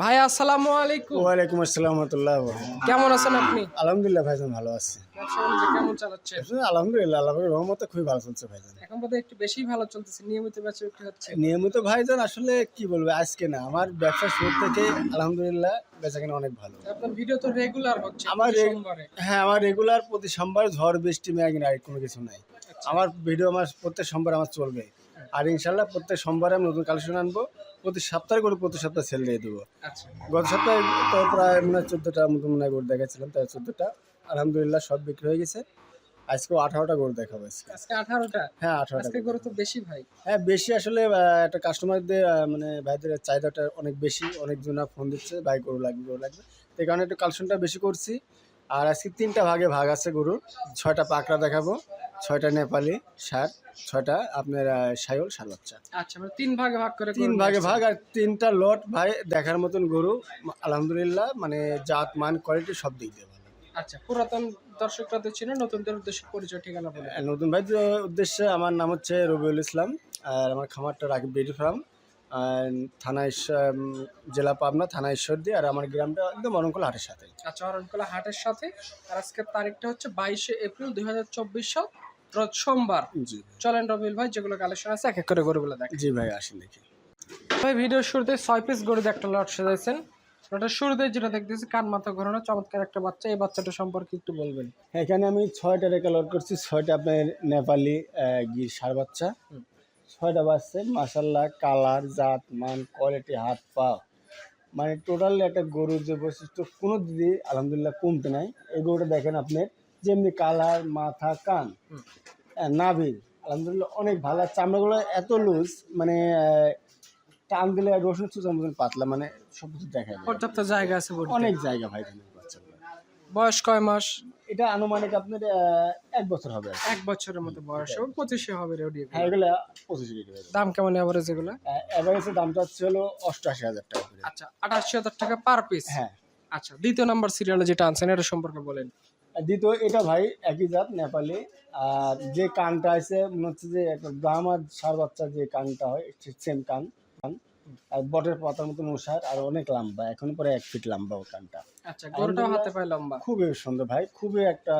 ভাই আসসালামু আলাইকুম। ওয়ালাইকুম আসসালাম রহমতুল্লাহ। কেমন আছেন আপনি? আলহামদুলিল্লাহ ভাইজান ভালো আছে। ব্যবসা কেমন চালাচ্ছে? আলহামদুলিল্লাহ আল্লাহের রহমতে খুবই ভালো চলছে ভাইজান। এখন বোধহয় একটু বেশি ভালো চলতেছে নিয়মিত হচ্ছে। নিয়মিত ভাইজান আসলে কি বলব আজকে না আমার ব্যবসা শুরু থেকে আলহামদুলিল্লাহ বেচাকেনা অনেক ভালো। আপনার ভিডিও তো রেগুলার হচ্ছে আমার প্রতি হ্যাঁ আমার রেগুলার প্রতি সোমবার ঝড় বৃষ্টি আর কোনো কিছু নাই। আমার ভিডিও আমার প্রত্যেক সোমবার আমার চলবে। আর ইনশাল্লাহ প্রত্যেক সোমবারে আমি নতুন কালেকশন আনব। প্রতি সপ্তাহে করে প্রতি সপ্তাহে সেল দিয়ে দেবো। আচ্ছা। গত সপ্তাহে তো প্রায় মনে হয় চোদ্দোটা মতো মনে হয় গরু দেখাচ্ছিলাম তাই চোদ্দোটা। আলহামদুলিল্লাহ সব বিক্রি হয়ে গেছে। আজকে আঠারোটা গরু দেখাবো আজকে। আঠারোটা? হ্যাঁ আঠারোটা গরু। তো বেশি ভাই। হ্যাঁ বেশি আসলে একটা কাস্টমারদের মানে ভাইদের চাহিদাটা অনেক বেশি। অনেকজন ফোন দিচ্ছে ভাই গরু লাগবে গরু লাগবে। এই কারণে একটু কালেকশনটা বেশি করছি। আর আজকে তিনটা ভাগে ভাগ আছে গরুর। ছয়টা পাকড়া দেখাবো ছয়টা নেপালি সার ছয়টা আপনার সায়ল সার বাচ্চা আচ্ছা মানে তিন ভাগে ভাগ করে তিন ভাগে ভাগ আর তিনটা লট ভাই দেখার মতন গরু আলহামদুলিল্লাহ মানে জাত মান কোয়ালিটি সব দিক দিয়ে আচ্ছা পুরাতন দর্শকরা তো ছিল নতুনদের উদ্দেশ্যে পরিচয় ঠিকানা বলে নতুন ভাইদের উদ্দেশ্যে আমার নাম হচ্ছে রবিউল ইসলাম আর আমার খামারটা রাখি বেডি ফার্ম। থানা জেলা পাবনা থানা ঈশ্বরদী আর আমার গ্রামটা একদম অরঙ্কল হাটের সাথে। আচ্ছা অরণকলা হাটের সাথে। আর আজকের তারিখটা হচ্ছে বাইশে এপ্রিল দুই হাজার চব্বিশ সাল রোজ সোমবার। জি চলেন রবিল ভাই যেগুলো কালেকশন আছে এক এক করে গরুগুলো দেখ। জি ভাই আসেন দেখি। ভাই ভিডিওর শুরুতে ছয় পিস গরু একটা লট সাজাইছেন। লটের শুরুতে যেটা দেখতেছি কান মাথা ঘোরানো চমৎকার একটা বাচ্চা। এই বাচ্চাটা সম্পর্কে একটু বলবেন। এখানে আমি ছয়টা রেখা লোড করছি। ছয়টা আপনার নেপালি গির সার বাচ্চা। ছয়টা বাচ্চা মাসাল্লাহ কালার জাত মান কোয়ালিটি হাত পা। মানে টোটাল একটা গরুর যে বৈশিষ্ট্য কোনো দিদি আলহামদুলিল্লাহ কমতে নাই। এই গরুটা দেখেন আপনি যেমনি কালার মাথা কান হুম। নাভি আলহামদুলিল্লাহ অনেক ভালো। আর চামড়াগুলো এত লুজ মানে টান দিলে রসুন চুচার মতন পাতলা মানে সব কিছু দেখা যায় পর্যাপ্ত জায়গা আছে অনেক জায়গা ভাই বাচ্চাগুলো। বয়স কয় মাস? এটা আনুমানিক আপনার এক বছর হবে এক বছরের মতো বয়স এবং পঁচিশে হবে রেডিও হ্যাঁ এগুলো পঁচিশ দাম কেমন এভারেজ এগুলো? এভারেজের দামটা হচ্ছে হলো অষ্টআশি হাজার টাকা আচ্ছা আটাশি হাজার টাকা পার পিস হ্যাঁ। আচ্ছা দ্বিতীয় নাম্বার সিরিয়ালে যেটা আনছেন এটা সম্পর্কে বলেন। দ্বিতীয় এটা ভাই একই জাত নেপালি। আর যে কানটা আছে মনে হচ্ছে যে একটা ব্রাহ্মার সার বাচ্চার যে কানটা হয় সেম কান। বটের পাতার মতো মশার আর অনেক লম্বা এখন পরে এক ফিট লম্বা ও কানটা আচ্ছা গরুটাও হাতে পায় লম্বা? খুবই সুন্দর ভাই খুবই একটা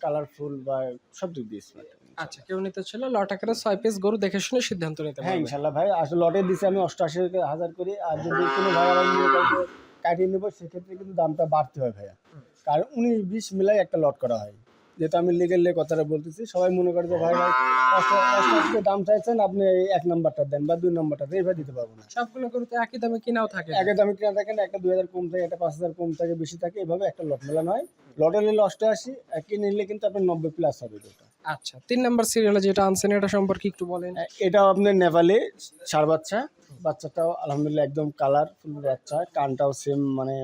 কালারফুল বা সব দিক দিয়ে smart। আচ্ছা কেউ নিতে ছিল লট আকারে ছয় পিস গরু দেখে শুনে সিদ্ধান্ত নিতে হ্যাঁ পারবে। ইনশাল্লাহ ভাই আসলে লটে দিছি আমি অষ্টআশি হাজার করে আর যদি কোনো ভাই আবার নিয়ে কাউকে কাটিয়ে নেব সেক্ষেত্রে কিন্তু দামটা বাড়তে হয় ভাইয়া। কারণ উনিশ বিশ মিলাই একটা লট করা হয়। যেহেতু আমি লিগেল কথাটা বলতেছি সবাই মনে করে যে ভাই ভাই দাম চাইছেন আপনি এই এক নম্বরটা দেন বা দুই নম্বরটা দেন এইভাবে দিতে পারব না। সবগুলো গরু তো একই দামে কিনাও থাকে। একই দামে কিনা থাকে না একটা দুই হাজার কম থাকে একটা পাঁচ হাজার কম থাকে বেশি থাকে এভাবে একটা লট মেলানো হয় লটে নিলে অষ্টআশি কিনে নিলে কিন্তু আপনার নব্বই প্লাস হবে এটা আচ্ছা তিন নাম্বার সিরিয়ালে যেটা আনছেন এটা সম্পর্কে একটু বলেন। এটাও আপনার নেপালে সার বাচ্চা। বাচ্চাটাও আলহামদুলিল্লাহ একদম কালারফুল বাচ্চা কানটাও সেম মানে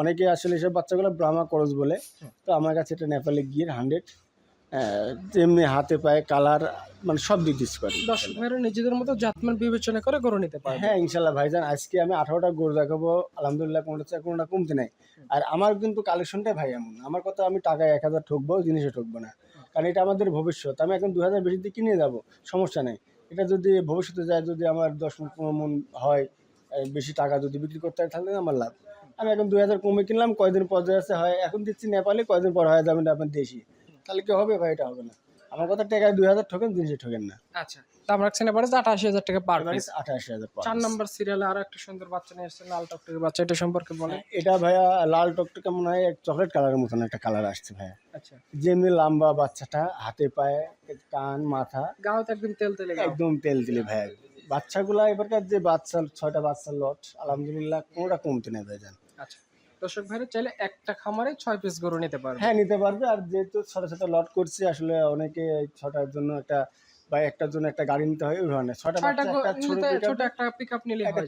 অনেকে আসলে এসব বাচ্চাগুলো ব্রাহ্মা করজ বলে। তো আমার কাছে এটা নেপালে গিয়ে হান্ড্রেড যেমনি হাতে পায়ে কালার মানে সব দিক দিস করে। দর্শক নিজেদের মতো জাতমান বিবেচনা করে গরু নিতে পারে হ্যাঁ ইনশাল্লাহ ভাইজান আজকে আমি আঠারোটা গরু দেখাবো আলহামদুলিল্লাহ কোনোটা কোনোটা কমতে নাই। আর আমার কিন্তু কালেকশনটাই ভাই এমন আমার কথা আমি টাকায় এক হাজার ঠকবো জিনিসে ঠকবো না। কারণ এটা আমাদের ভবিষ্যৎ আমি এখন দু হাজার বেশি দিয়ে কিনে যাব সমস্যা নেই। এটা যদি ভবিষ্যতে যায় যদি আমার দশ মন পনেরো মন হয় বেশি টাকা যদি বিক্রি করতে হয় তাহলে আমার লাভ। আমি এখন দুই হাজার কমে কিনলাম কয়দিন পর আছে হয় এখন দিচ্ছি নেপালে কয়দিন পর হয় যাবেন আপনার দেশি। তাহলে কি হবে ভাই এটা হবে না। আমার কথা টাকায় দুই হাজার ঠকেন জিনিসে ঠকেন না। আচ্ছা দাম রাখছেন এবারে আঠাশি হাজার টাকা পার পিস আঠাশি হাজার চার নাম্বার সিরিয়ালে আরও একটা সুন্দর বাচ্চা নিয়ে এসেছেন লাল টকটকে বাচ্চা এটা সম্পর্কে বলেন। এটা ভাইয়া লাল টকটকে মনে হয় চকলেট কালারের মতন একটা কালার আসছে ভাইয়া। আচ্ছা। যেমনি লম্বা বাচ্চাটা হাতে পায়ে কান মাথা। গাও তো একদম তেল তেলে একদম তেল দিলে ভাইয়া। বাচ্চাগুলা এবারকার যে বাচ্চা ছয়টা বাচ্চার লট আলহামদুলিল্লাহ কোনোটা কমতে নেই ভাইজান। আচ্ছা। দর্শক ভাইরা চাইলে একটা খামারে ছয় পিস গরু নিতে পারবে। হ্যাঁ নিতে পারবে। আর যেহেতু ছোট ছোট লট করছি আসলে অনেকে ছটার জন্য একটা বা একটার জন্য একটা গাড়ি নিতে হয় ওই ধরনের। ছটা ছোট একটা পিক আপ নিলে একটা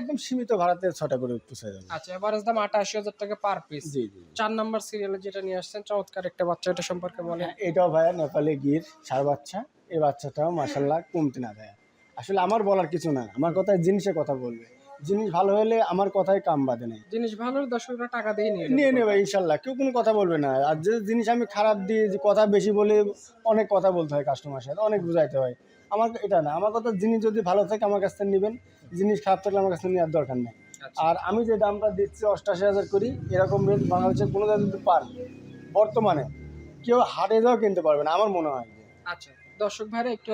একদম সীমিত ভাড়াতে ছটা করে যাবে আচ্ছা এভারেজ দাম আঠাশি হাজার টাকা পার পিস জি জি চার নাম্বার সিরিয়ালে যেটা নিয়ে আসছেন চমৎকার একটা বাচ্চা এটা সম্পর্কে বলেন। হ্যাঁ, এটাও ভাইয়া নেপালে গির সার বাচ্চা। এই বাচ্চাটাও মাসাল্লাহ কমতে না ভাইয়া। আসলে আমার বলার কিছু না আমার কথা জিনিসের কথা বলবে। জিনিস ভালো হলে আমার কথায় কাম বাদে নেই জিনিস ভালো হলে দর্শকরা টাকা দিয়ে নিয়ে। নিয়ে নেবে ইনশাল্লাহ। কেউ কোনো কথা বলবে না। আর যে জিনিস আমি খারাপ দিয়ে যে কথা বেশি বলে অনেক কথা বলতে হয় কাস্টমার সাথে অনেক বুঝাইতে হয়। আমার এটা না আমার কথা জিনিস যদি ভালো থাকে আমার কাছ থেকে নেবেন জিনিস খারাপ থাকলে আমার কাছ থেকে নেওয়ার দরকার নেই। আচ্ছা। আর আমি যে দামটা দিচ্ছি অষ্টাশি হাজার করি এরকম রেট বাংলাদেশে কোনো জায়গায় যদি পান বর্তমানে কেউ হাটে যাও কিনতে পারবে না আমার মনে হয়। আচ্ছা। দর্শক ভাইরা একটু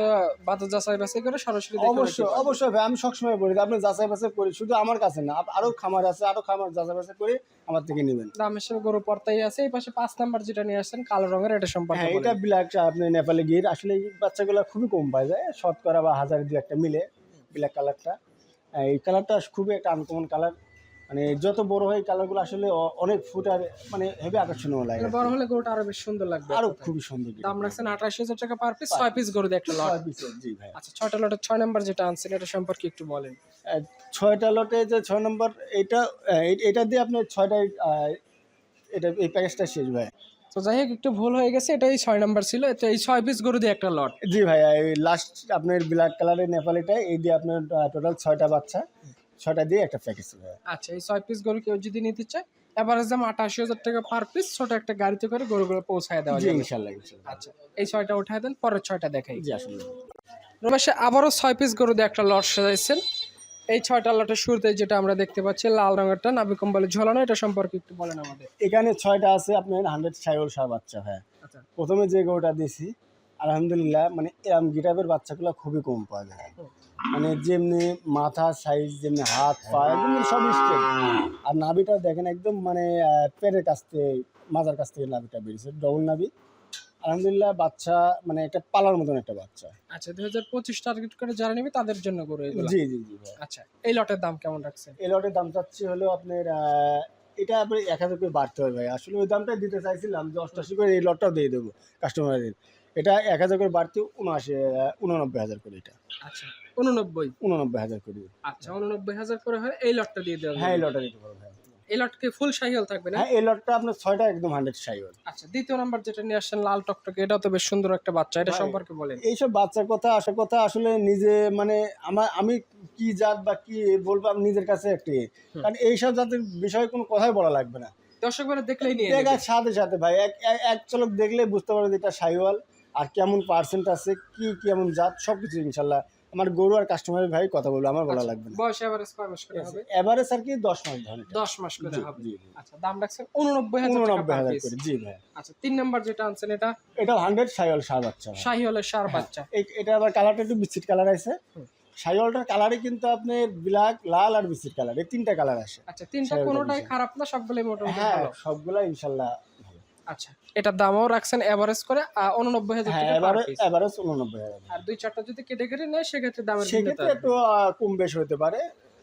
বাজার যাচাই বাছাই করে সরাসরি অবশ্যই অবশ্যই ভাই আমি সবসময় বলি আপনি যাচাই বাছাই করি শুধু আমার কাছে না আরও খামার আছে আরও খামার যাচাই বাছাই করে আমার থেকে নেবেন। হিসেবে গরু পর্তাই আছে এই পাশে পাঁচ নাম্বার যেটা নিয়ে আসছেন কালো রঙের এটা সম্পর্কে হ্যাঁ এটা ব্ল্যাক আপনি নেপালে গিয়ে আসলে এই বাচ্চাগুলো খুবই কম পাওয়া যায় শতকরা বা হাজার দু একটা মিলে ব্ল্যাক কালারটা এই কালারটা খুবই একটা আনকমন কালার মানে যত বড় হয় কালারগুলো আসলে অনেক ফুট আর মানে হেভি আকর্ষণীয় লাগে এটা বড় হলে গরুটা আরও বেশ সুন্দর লাগবে আরও। খুবই সুন্দর দাম রাখছেন আঠাশ হাজার টাকা পার পিস ছয় পিস গরু একটা লট জি ভাই। আচ্ছা ছয়টা লটের ছয় নাম্বার যেটা আনছেন এটা সম্পর্কে একটু বলেন। ছয়টা লটে যে ছয় নম্বর এটা এই- এটা দিয়ে আপনার ছয়টায় আহ, এটা এই প্যাকেজটা শেষ ভাই। তো যাই হোক একটু ভুল হয়ে গেছে এটাই ছয় নাম্বার ছিল। তো এই ছয় পিস গরু দিয়ে একটা লট জি ভাই এই লাস্ট আপনার ব্ল্যাক কালারের নেপালিটা এই দিয়ে আপনার টোটাল ছয়টা বাচ্চা। ছয়টা দিয়ে একটা প্যাকেজ আচ্ছা এই ছয় পিস গরু কেউ যদি নিতে চায় এভারেজ দাম আঠাশি হাজার টাকা পার পিস ছোট একটা গাড়িতে করে গরুগুলো পৌঁছায় দেওয়া যাবে। ইনশাল্লাহ আচ্ছা এই ছয়টা উঠায় দেন পরের ছয়টা দেখাই। জি আসলে। রমেশে আবারও ছয় পিস গরু দিয়ে একটা লট সাজাইছেন। এই ছয়টা লটের শুরুতে যেটা আমরা দেখতে পাচ্ছি লাল রঙেরটা নাবি কম্বলে ঝোলানো এটা সম্পর্কে একটু বলেন আমাদের। এখানে ছয়টা আছে আপনার হান্ড্রেড সাইল সার বাচ্চা ভাই আচ্ছা। প্রথমে যে গরুটা দিয়েছি আলহামদুলিল্লাহ মানে এরম গিটাবের বাচ্চাগুলো খুবই কম পাওয়া যায়। মানে যেমনি মাথা সাইজ যেমনি হাত পা সব স্ট্রেট আর নাভিটা দেখেন একদম মানে পেটের কাছ থেকে মাজার কাছ থেকে নাভিটা বেরিয়েছে ডবল নাভি। আলহামদুলিল্লাহ বাচ্চা মানে একটা পালার মতন একটা বাচ্চা। আচ্ছা দুই হাজার পঁচিশ টার্গেট করে যারা নিবে তাদের জন্য করে জি জি জি ভাই। আচ্ছা এই লটের দাম কেমন রাখছে এই লটের দাম চাচ্ছি হলো আপনার এটা আপনার এক হাজার করে বাড়তে হবে ভাই। আসলে ওই দামটাই দিতে চাইছিলাম যে অষ্টাশি করে এই লটটাও দিয়ে দেবো কাস্টমারদের এটা এক হাজার করে বাড়তে উনআশি উননব্বই হাজার করে এটা। আচ্ছা উননব্বই? উননব্বই হাজার করে আচ্ছা উননব্বই হাজার করে হয় এই লটটা দিয়ে দেওয়া হ্যাঁ এই লটটা দিতে পারব ভাই এই লটকে ফুল থাকবে না? হ্যাঁ এই লটটা আপনার ছয়টা একদম হান্ড্রেড আচ্ছা দ্বিতীয় নাম্বার যেটা নিয়ে আসছেন লাল টকটকে তো বেশ সুন্দর একটা বাচ্চা এটা সম্পর্কে বলেন। এইসব বাচ্চার কথা আসার কথা আসলে নিজে মানে আমার আমি কি জাত বা কি বলব আমি নিজের কাছে একটি। কারণ এইসব জাতের বিষয়ে কোনো কথাই বলা লাগবে না। দর্শক দেখলেই নিয়ে। সাথে সাথে ভাই এক এক- চলক দেখলে বুঝতে পারবে যে এটা সাইওয়াল আর কেমন পার্সেন্ট আছে কি কেমন জাত সব কিছু ইনশাল্লাহ আমার গরু আর কাস্টমারের ভাই কথা বলব আমার বলা লাগবে না বয়স এভারেজ কয় মাস করে হবে এভারেজ আর কি দশ মাস ধরে দশ মাস করে হবে জি। আচ্ছা দাম রাখছেন উননব্বই হাজার টাকা। করে জি ভাই আচ্ছা তিন নাম্বার যেটা আনছেন এটা এটা হান্ড্রেড সাইওয়াল সার বাচ্চা। শাহি সার বাচ্চা এটা আবার কালারটা একটু বিস্কিট কালার আছে। সাইওয়ালটার কালারে কিন্তু আপনি ব্ল্যাক লাল আর বিস্কিট কালার এই তিনটা কালার আসে আচ্ছা তিনটা কোনোটাই খারাপ না সবগুলোই মোটামুটি হ্যাঁ ভালো সবগুলা ইনশাল্লাহ ভালো। আচ্ছা এটার দামও রাখছেন এভারেজ করে উননব্বই হাজার হ্যাঁ উননব্বই হাজার আর দুই চারটা যদি কেটে নেয় সেক্ষেত্রে দামের সেক্ষেত্রে একটু কম বেশ হতে পারে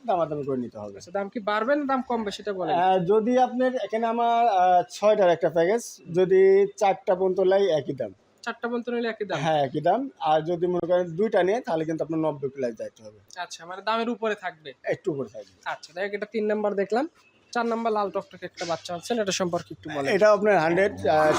দামাদামি করে নিতে হবে। আচ্ছা দাম কি বাড়বে না দাম কমবে সেটা বলেন। যদি আপনার এখানে আমার ছয়টার একটা প্যাকেজ যদি চারটা পর্যন্ত লাই একই দাম। চারটা পর্যন্ত নিলে একই দাম? হ্যাঁ একই দাম। আর যদি মনে করেন দুইটা নিয়ে তাহলে কিন্তু আপনার নব্বই প্লাস যাইতে হবে। আচ্ছা মানে দামের উপরে থাকবে। একটু উপরে থাকবে। আচ্ছা দেখ এটা তিন নাম্বার দেখলাম। চার নাম্বার লাল টকটক একটা বাচ্চা আছেন এটা সম্পর্কে একটু বলেন। এটা আপনার হান্ড্রেড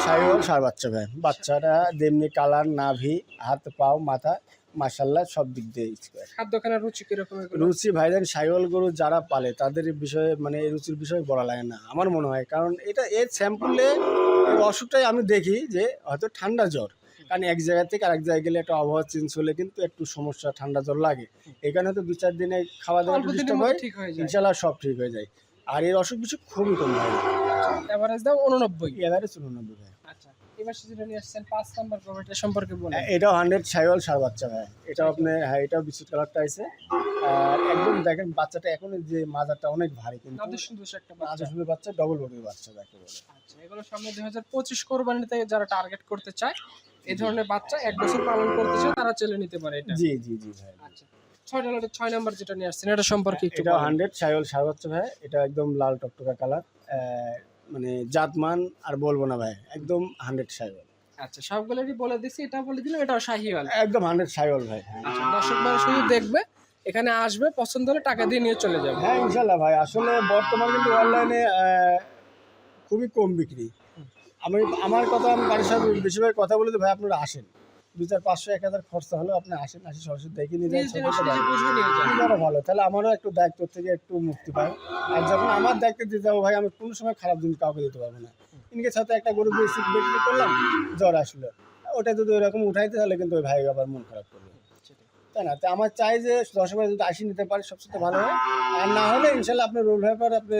সাইওয়াল সার বাচ্চা ভাই। বাচ্চাটা যেমনি কালার নাভি হাত পাও মাথা মাসাল্লাহ সব দিক দিয়ে স্কোয়ার খাদ্যখানার রুচি কীরকম রুচি ভাইজান সাইওয়াল গরু যারা পালে তাদের বিষয়ে মানে এই রুচির বিষয়ে বলা লাগে না আমার মনে হয়। কারণ এটা এর স্যাম্পলে অসুখটাই আমি দেখি যে হয়তো ঠান্ডা জ্বর। কারণ এক জায়গা থেকে আরেক জায়গায় গেলে একটা আবহাওয়া চেঞ্জ হলে কিন্তু একটু সমস্যা ঠান্ডা জ্বর লাগে। এখানে হয়তো দু চার দিনে খাওয়া দাওয়া ডিস্টার্ব হয়। হয়ে ইনশাল্লাহ সব ঠিক হয়ে যায়। আর এর অসুখ বিসুখ খুবই কম হয়। এভারেজ দাম উননব্বই। এবারে চুরানব্বই ভাই আচ্ছা এবার নিয়ে আসছেন পাঁচ নাম্বার সম্পর্কে বলেন। হ্যাঁ, এটাও হান্ড্রেড সাইওয়াল সার বাচ্চা ভাই। আপনি হ্যাঁ এটাও বিস্কুট কালারটা আছে। আর একদম দেখেন বাচ্চাটা এখন যে মাজারটা অনেক ভারী কিন্তু সুন্দর একটা বাচ্চা। ডবল বডির বাচ্চা যাকে বলে। আচ্ছা এগুলো সামনে দুই হাজার পঁচিশ কোরবানিতে যারা টার্গেট করতে চায় এই ধরনের বাচ্চা এক বছর পালন করতে চায় তারা চলে নিতে পারে এটা। জি জি জি ভাই। আচ্ছা। ছয়টা লটের ছয় নাম্বার যেটা নিয়ে আসছেন এটা সম্পর্কে একটু এটা হান্ড্রেড ভাই এটা একদম লাল টকটকা কালার মানে জাতমান আর বলব না ভাই একদম হান্ড্রেড আচ্ছা সবগুলোরই বলে দিছি এটা বলে দিলাম এটাও শাহিওয়াল। একদম হান্ড্রেড ভাই আচ্ছা দর্শক ভাই শুধু দেখবে এখানে আসবে পছন্দ হলে টাকা দিয়ে নিয়ে চলে যাবে। হ্যাঁ ইনশাল্লাহ ভাই আসলে বর্তমান কিন্তু অনলাইনে খুবই কম বিক্রি। আমি আমার কথা আমি বাড়ির সাথে বেশিরভাগ কথা বলে ভাই আপনারা আসেন। দুই চার পাঁচশো এক হাজার খরচা হলো আপনি আসেন আসি সরাসরি দেখে নিয়ে যান নিজ জিনিস নিজে বুঝে নিয়ে যান। আরও ভালো। তাহলে আমারও একটু দায়িত্ব থেকে একটু মুক্তি পাই আর যখন আমার দায়িত্ব দিতে যাব ভাই আমি কোনো সময় খারাপ জিনিস কাউকে দিতে পারব না। ইনকে সাথে একটা গরু বেশি বিক্রি করলাম জ্বর আসলো। ওটা যদি ওইরকম উঠাইতে তাহলে কিন্তু ওই ভাই আবার মন খারাপ করবে। তাই না? তো আমার চাই যে দশবার যদি আশি নিতে পারি সবচেয়ে ভালো হয়। আর না হলে ইনশাল্লাহ আপনি রোল ভাইপার আপনি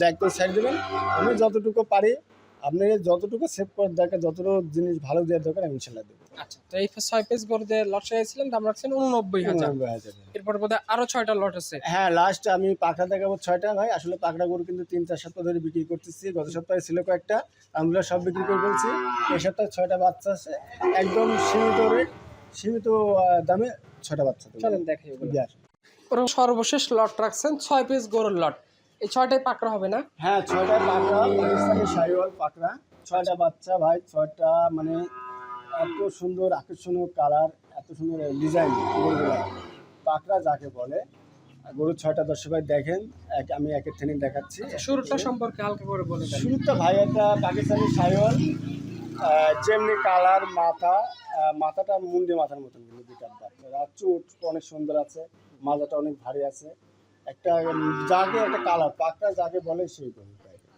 দায়িত্ব ছেড়ে দেবেন। আমি যতটুকু পারি আপনি যতটুকু সেভ করার দরকার যতটুকু জিনিস ভালো দেওয়ার দরকার আমি ইনশাল্লাহ দেবো। আচ্ছা তো এই ছয় লট দাম রাখছেন উননব্বই হাজার। এরপর বোধহয় আরও ছয়টা লট আছে। হ্যাঁ লাস্ট আমি দেখাবো ছয়টা ভাই আসলে গরু কিন্তু তিন চার সপ্তাহ ধরে বিক্রি করতেছি গত সপ্তাহে ছিল কয়েকটা সব বিক্রি করে ফেলছি। এই সপ্তাহে ছয়টা বাচ্চা আছে একদম সীমিত রেট সীমিত দামে ছয়টা বাচ্চা। চলেন দেখাই সর্বশেষ লট রাখছেন ছয় পিস গরুর লট এই ছয়টাই পাকড়া হবে না? হ্যাঁ ছয়টা পাকড়া পাকিস্তানি শাহিওয়াল পাকড়া। ছয়টা বাচ্চা ভাই ছয়টা মানে এত সুন্দর আকর্ষণীয় কালার এত সুন্দর ডিজাইন গরুগুলা। পাকড়া যাকে বলে গরু ছয়টা দর্শক ভাই দেখেন এক আমি একের থেকে দেখাচ্ছি। শুরুটা সম্পর্কে হালকা করে বলে শুরুতে ভাই একটা পাকিস্তানি সাইওয়াল যেমনি কালার মাথা মাথাটা মুন্ডি মাথার মতন কিন্তু বাচ্চা আর চুট অনেক সুন্দর আছে মাথাটা অনেক ভারী আছে। একটা যাকে একটা কালার পাকটা যাকে বলে সেই গরু।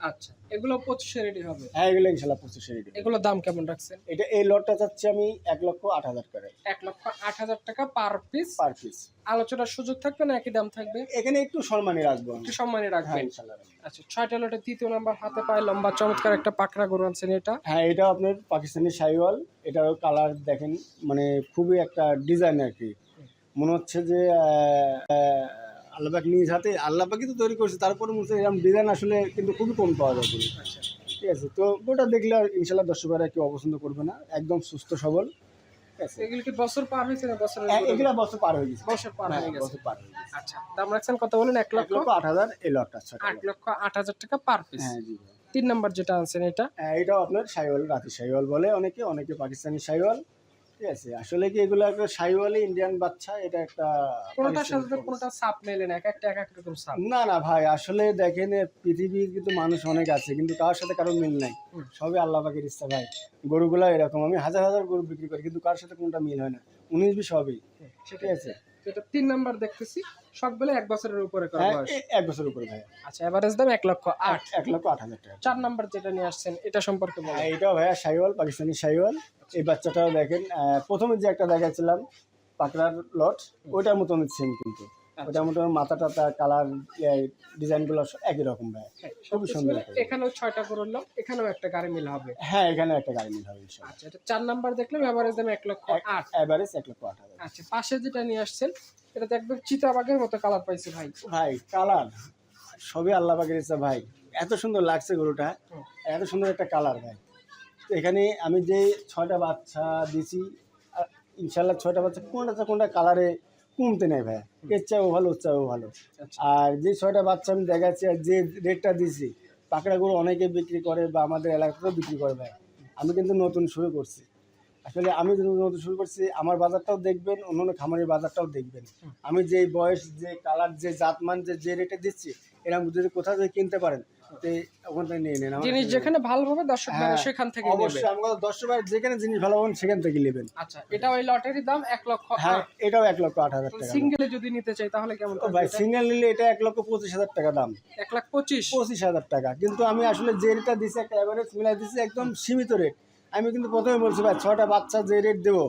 আচ্ছা এগুলো পঁচিশে রেডি হবে? হ্যাঁ এগুলো ইনশাল্লাহ পঁচিশে রেডি এগুলোর দাম কেমন রাখছেন? এটা এই লটটা চাচ্ছি আমি এক লক্ষ আট হাজার করে। এক লক্ষ আট হাজার টাকা পার পিস পার পিস আলোচনার সুযোগ থাকবে না একই দাম থাকবে? এখানে একটু সম্মানই রাখব একটু সম্মানে হ্যাঁ রাখবেন। ইনশাল্লাহ। আচ্ছা ছয়টা লটের তৃতীয় নাম্বার হাতে পায়ে লম্বা চমৎকার একটা পাকড়া গরু আনছেন এটা। হ্যাঁ এটাও আপনার পাকিস্তানি সাইওয়াল। এটারও কালার দেখেন মানে খুবই একটা ডিজাইন আর কি। মনে হচ্ছে যে আল্লাহবাক নিজ হাতে আল্লাহবাকি তো তৈরি করছে তারপরে মনে হচ্ছে এরকম ডিজাইন আসলে কিন্তু খুবই কম পাওয়া যায় গরু। আচ্ছা। ঠিক আছে তো ওটা দেখলে আর ইনশাল্লাহ দর্শকরা কেউ অপছন্দ করবে না একদম সুস্থ সবল। আছে। এগুলো কি বছর পার হয়েছে না হ্যাঁ, বছর পার হয়ে গেছে। বছর পার হ্যাঁ, হয়ে গেছে। বছর পার হয়ে গেছে। আচ্ছা দাম রাখছেন কত বলেন এক লক্ষ? আট হাজার এই ছয়টা আট লক্ষ আট হাজার টাকা পার পিস হ্যাঁ জি তিন নাম্বার যেটা আনছেন এটা? হ্যাঁ, এটাও আপনার সাইওয়াল রাতি সাইওয়াল বলে অনেকে অনেকে পাকিস্তানি সাইওয়াল ঠিক আছে আসলে কি এগুলো একটা সাইওয়ালি ইন্ডিয়ান বাচ্চা এটা একটা কোনোটার সাথে কোনটা সাপ মেলে না এক একটা এক এক রকম সাপ। না না ভাই আসলে দেখেন পৃথিবীর কিন্তু মানুষ অনেক আছে কিন্তু কার সাথে কারও মিল নাই। সবই আল্লাহ পাকের ইচ্ছা ভাই। গরুগুলো এরকম আমি হাজার হাজার গরু বিক্রি করি কিন্তু কার সাথে কোনটা মিল হয় না। উনিশ বিশ হবেই। ঠিক আছে? এটা তিন নাম্বার দেখতেছি। সবগুলো এক বছরের উপরে করা হ্যাঁ, বয়স। এক বছরের উপরে ভাই আচ্ছা এভারেজ দাম এক লক্ষ আট। এক লক্ষ আট হাজার টাকা। চার নাম্বার যেটা নিয়ে আসছেন এটা সম্পর্কে বলেন। হ্যাঁ, এটাও ভাইয়া সাইওয়াল পাকিস্তানি সাইওয়াল এই বাচ্চাটাও দেখেন প্রথমে যে একটা দেখাচ্ছিলাম পাকড়ার লট ওইটার মতন সেম কিন্তু। ওটার মতো মাথাটা তার কালার ডিজাইনগুলো একই রকম ভাই। খুবই সুন্দর একটা এখানেও ছয়টা করল এখানেও একটা গাড়ি মিল হবে। হ্যাঁ এখানে একটা গাড়ি মিল হবে আচ্ছা এটা চার নাম্বার দেখলাম এভারেজ দাম এক লক্ষ আট। এভারেজ এক লক্ষ আট হাজার। আচ্ছা পাশে যেটা নিয়ে আসছেন এটা তো একদম চিতাবাগের মতো কালার পাইছে ভাই। ভাই কালার সবই আল্লাহ পাকের ইচ্ছা ভাই। এত সুন্দর লাগছে গরুটা এত সুন্দর একটা কালার ভাই। এখানে আমি যে ছয়টা বাচ্চা দিছি ইনশাল্লাহ ছয়টা বাচ্চা কোনটা কোনটা কালারে কমতে নেই ভাই। এর চাও ভালো ওর চাও ভালো। আচ্ছা। আর যে ছয়টা বাচ্চা আমি দেখাচ্ছি আর যে রেটটা দিছি পাকড়া গরু অনেকে বিক্রি করে বা আমাদের এলাকাতেও বিক্রি করে ভাই। আমি কিন্তু নতুন শুরু করছি। আসলে আমি নতুন শুরু করছি আমার বাজারটাও দেখবেন অন্য অন্য খামারের বাজারটাও দেখবেন। আমি যে বয়স যে কালার যে জাতমান যে যে রেটে দিচ্ছি এরকম যদি কোথাও যদি কিনতে পারেন জিনিস যেখানে ভালো হবে দর্শক হ্যাঁ, সেখান থেকে অবশ্যই আমার দশ টাকার যেখানে জিনিস ভালো পাবেন সেখান থেকে নেবেন। আচ্ছা এটা ওই লটারির দাম এক লক্ষ হ্যাঁ এটাও এক লক্ষ আট হাজার টাকা সিঙ্গেলে যদি নিতে চাই তাহলে কেমন ভাই সিঙ্গেল নিলে এটা এক লক্ষ পঁচিশ হাজার টাকা দাম। এক লাখ পঁচিশ? পঁচিশ হাজার টাকা। কিন্তু আমি আসলে যে রেটটা দিচ্ছি একটা অ্যাভারেজ মিলাই দিচ্ছি একদম সীমিত রেট আমি কিন্তু প্রথমে বলছি ভাই ছটা বাচ্চা যে রেট দেবো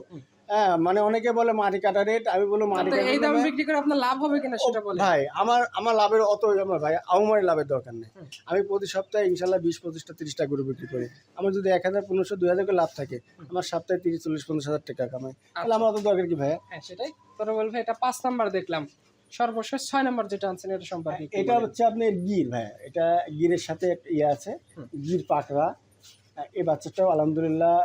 হ্যাঁ মানে অনেকে বলে মাটি কাটা রেট আমি বলব মাটি কাটা এই দাম বিক্রি করে আপনার লাভ হবে কিনা সেটা বলে ভাই আমার আমার লাভের অত আমার ভাই আমার লাভের দরকার নেই। আমি প্রতি সপ্তাহে ইনশাল্লাহ বিশ পঁচিশটা তিরিশটা গরু বিক্রি করি। আমার যদি এক হাজার পনেরোশো দুই হাজার করে লাভ থাকে আমার সপ্তাহে তিরিশ চল্লিশ পঞ্চাশ হাজার টাকা কামাই। তাহলে আমার অত দরকার কি ভাই? হ্যাঁ সেটাই। তোরা বলবে এটা পাঁচ নাম্বার দেখলাম। সর্বশেষ ছয় নাম্বার যেটা আনছেন এটা সম্পর্কে এটা হচ্ছে আপনার গির ভাই এটা গিরের সাথে ইয়ে আছে গির পাকড়া। আহ, এই বাচ্চাটাও আলহামদুলিল্লাহ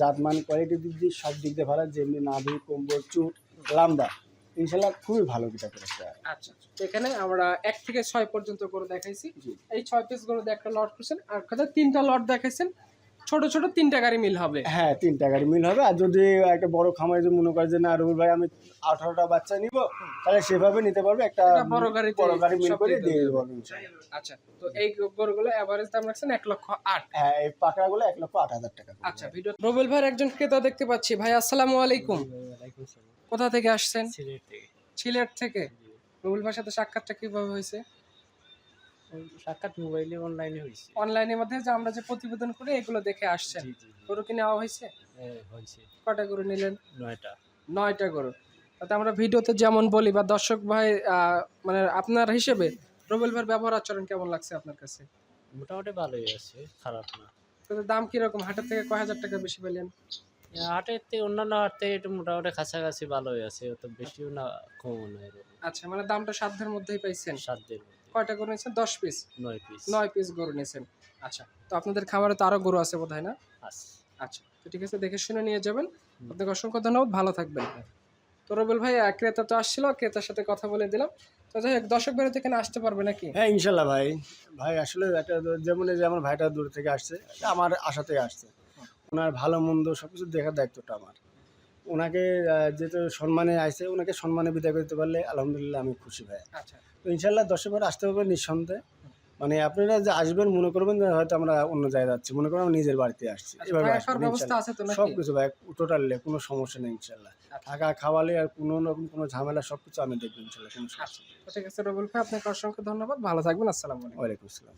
জাতমান কোয়ালিটি দিক দিয়ে সব দিক দিয়ে ভালো যেমনি নাভি কোম্বর চুট লামদা ইনশাল্লাহ খুবই ভালো গিটা করেছে। আচ্ছা এখানে আমরা এক থেকে ছয় পর্যন্ত করে দেখাইছি। এই ছয় পিস করে একটা লট করছেন আর কথা তিনটা লট দেখাইছেন? ছোট ছোট তিনটা গাড়ি মিল হবে। হ্যাঁ তিনটা গাড়ি মিল হবে। আর যদি একটা বড় খামারে যদি মনে করে যে না রুল ভাই আমি আঠারোটা বাচ্চা নিব তাহলে সেভাবে নিতে পারবে। একটা বড় গাড়িতে বড় গাড়ি মিল করে দিয়ে দেবো। আচ্ছা তো এই গরুগুলো এভারেজ দাম রাখছেন এক লক্ষ আট। হ্যাঁ এই পাকড়াগুলো এক লক্ষ আট হাজার টাকা আচ্ছা ভিডিও রবিল ভাইয়ের একজন ক্রেতা দেখতে পাচ্ছি। ভাই আসসালামু আলাইকুম। কোথা থেকে আসছেন? সিলেট থেকে। রবিল ভাইয়ের সাথে সাক্ষাৎটা কীভাবে হয়েছে? সাক্ষাৎ মোবাইলে অনলাইনে হয়েছে অনলাইনের মধ্যে যে আমরা যে প্রতিবেদন করি এগুলো দেখে আসছেন জি জি গরু কি নেওয়া হয়েছে? হ্যাঁ, হয়েছে। কটা গরু নিলেন? নয়টা। নয়টা গরু। তাতে আমরা ভিডিওতে যেমন বলি বা দর্শক ভাই আহ, মানে আপনার হিসেবে রবিল ভাইয়ের ব্যবহার আচরণ কেমন লাগছে আপনার কাছে? মোটামুটি ভালোই আছে খারাপ না। তাতে দাম কীরকম? হাটের থেকে কয় হাজার টাকা বেশি পেলেন? এ, হাটের থেকে অন্যান্য হাট থেকে একটু মোটামুটি কাছাকাছি ভালোই আছে অত বেশিও না কমও না এরকম। আচ্ছা মানে দামটা সাধ্যের মধ্যেই পাইছেন। সাতদের মধ্যে। কয়টা গরু নিয়েছেন দশ পিস নয় পিস নয় পিস গরু নিয়েছেন আচ্ছা তো আপনাদের খাবারে তো আরও গরু আছে বোধ হয় না? আছে। আচ্ছা তো ঠিক আছে দেখে শুনে নিয়ে যাবেন। আপনাকে অসংখ্য ধন্যবাদ ভালো থাকবেন। তো রবিল ভাই ক্রেতা তো আসছিল ক্রেতার সাথে কথা বলে দিলাম। তো যাই হোক দর্শক বেরো থেকে আসতে পারবে নাকি? হ্যাঁ ইনশাল্লাহ ভাই। ভাই আসলে একটা যেমন এই যে আমার ভাইটা দূর থেকে আসছে আমার আশাতে আসছে। ওনার ভালো মন্দ সব কিছু দেখার দায়িত্বটা আমার। ওনাকে যেহেতু সম্মানে আসছে ওনাকে সম্মানে বিদায় করতে পারলে আলহামদুলিল্লাহ আমি খুশি ভাই। আচ্ছা। তো ইনশাল্লাহ দর্শকরা আসতে পারবে নিঃসন্দেহে। মানে আপনারা যে আসবেন মনে করবেন যে হয়তো আমরা অন্য জায়গায় যাচ্ছি। মনে করেন আমরা নিজের বাড়িতে আসছি। আচ্ছা, এভাবে সব কিছু ভাই টোটালে কোনো সমস্যা নেই ইনশাল্লাহ আচ্ছা। থাকা খাওয়ালে আর কোনো রকম কোনো ঝামেলা সব কিছু আমি দেখব ইনশাল্লাহ কোনো সমস্যা নেই। ঠিক আছে রবিল ভাই আপনাকে অসংখ্য ধন্যবাদ। ভালো থাকবেন আসসালামু আলাইকুম। ওয়ালাইকুম আসসালাম।